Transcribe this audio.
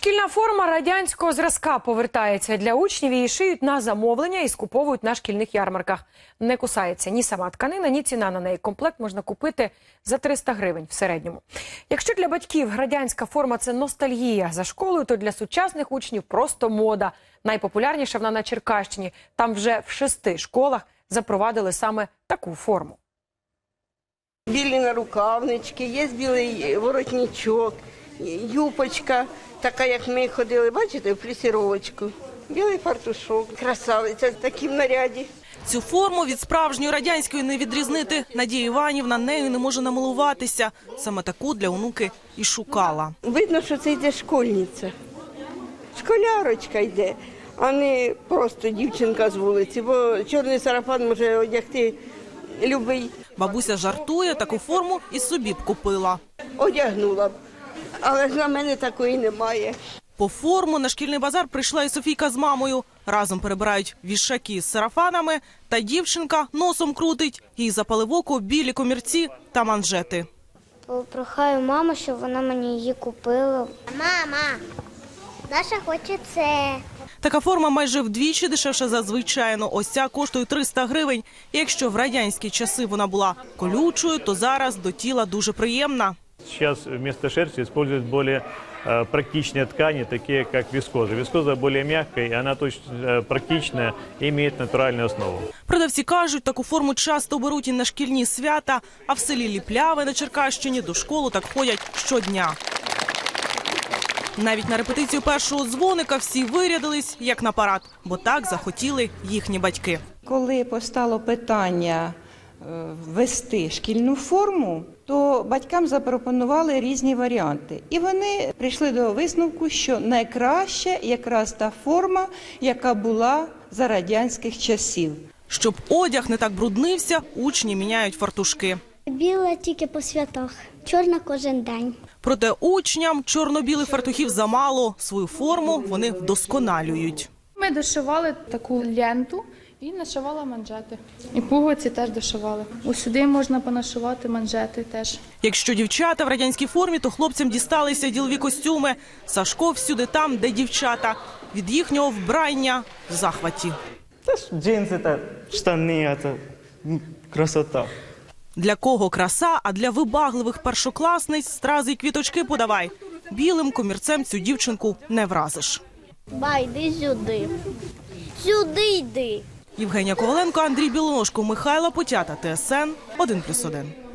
Шкільна форма радянського зразка повертається для учнів. Її шиють на замовлення і скуповують на шкільних ярмарках. Не кусається ні сама тканина, ні ціна на неї. Комплект можна купити за 300 гривень в середньому. Якщо для батьків радянська форма це ностальгія за школою, то для сучасних учнів просто мода. Найпопулярніша вона на Черкащині. Там вже в шести школах запровадили саме таку форму. Білі нарукавнички, є білий воротничок, юпочка, така, як ми ходили, бачите, в плісіровочку. Білий фартушок, красавиця в такому наряді. Цю форму від справжньої радянської не відрізнити. Надія Іванівна нею не може намилуватися. Саме таку для онуки і шукала. Видно, що це йде школьниця. Школярочка йде, а не просто дівчинка з вулиці, бо чорний сарафан може одягти любий. Бабуся жартує, таку форму і собі б купила. Одягнула б. Але ж на мене такої немає. По форму на шкільний базар прийшла і Софійка з мамою. Разом перебирають вішаки з сарафанами, та дівчинка носом крутить. Їй запали в око білі комірці та манжети. Попрохаю маму, щоб вона мені її купила. Мама, Даша хоче це. Така форма майже вдвічі дешевша за звичайну. Ось ця коштує 300 гривень. Якщо в радянські часи вона була колючою, то зараз до тіла дуже приємна. Сейчас вместо шерсти используют более э, практичные ткани, такие как вискоза. Вискоза более мягкая, и она точно э, практичная и имеет натуральную основу. Продавці кажуть, таку форму часто беруть і на шкільні свята, а в селі Ліпляве на Черкащині до школи так ходять щодня. Навіть на репетицію першого дзвоника всі вирядились як на парад, бо так захотіли їхні батьки. Коли постало питання е, ввести шкільну форму, то батькам запропонували різні варіанти. І вони прийшли до висновку, що найкраще якраз та форма, яка була за радянських часів. Щоб одяг не так бруднився, учні міняють фартушки. Біла тільки по святах, чорна кожен день. Проте учням чорно-білих фартухів замало. Свою форму вони вдосконалюють. Ми дошивали таку ленту і нашивала манжети. І пуговиці теж дошивали. Усюди можна понашивати манжети теж. Якщо дівчата в радянській формі, то хлопцям дісталися ділові костюми. Сашко всюди там, де дівчата. Від їхнього вбрання в захваті. Та ж джинси та штани, це красота. Для кого краса, а для вибагливих першокласниць стрази й квіточки подавай. Білим комірцем цю дівчинку не вразиш. Ба, йди сюди. Сюди йди. Євгенія Коваленко, Андрій Білоножко, Михайло Потята, ТСН 1+,1.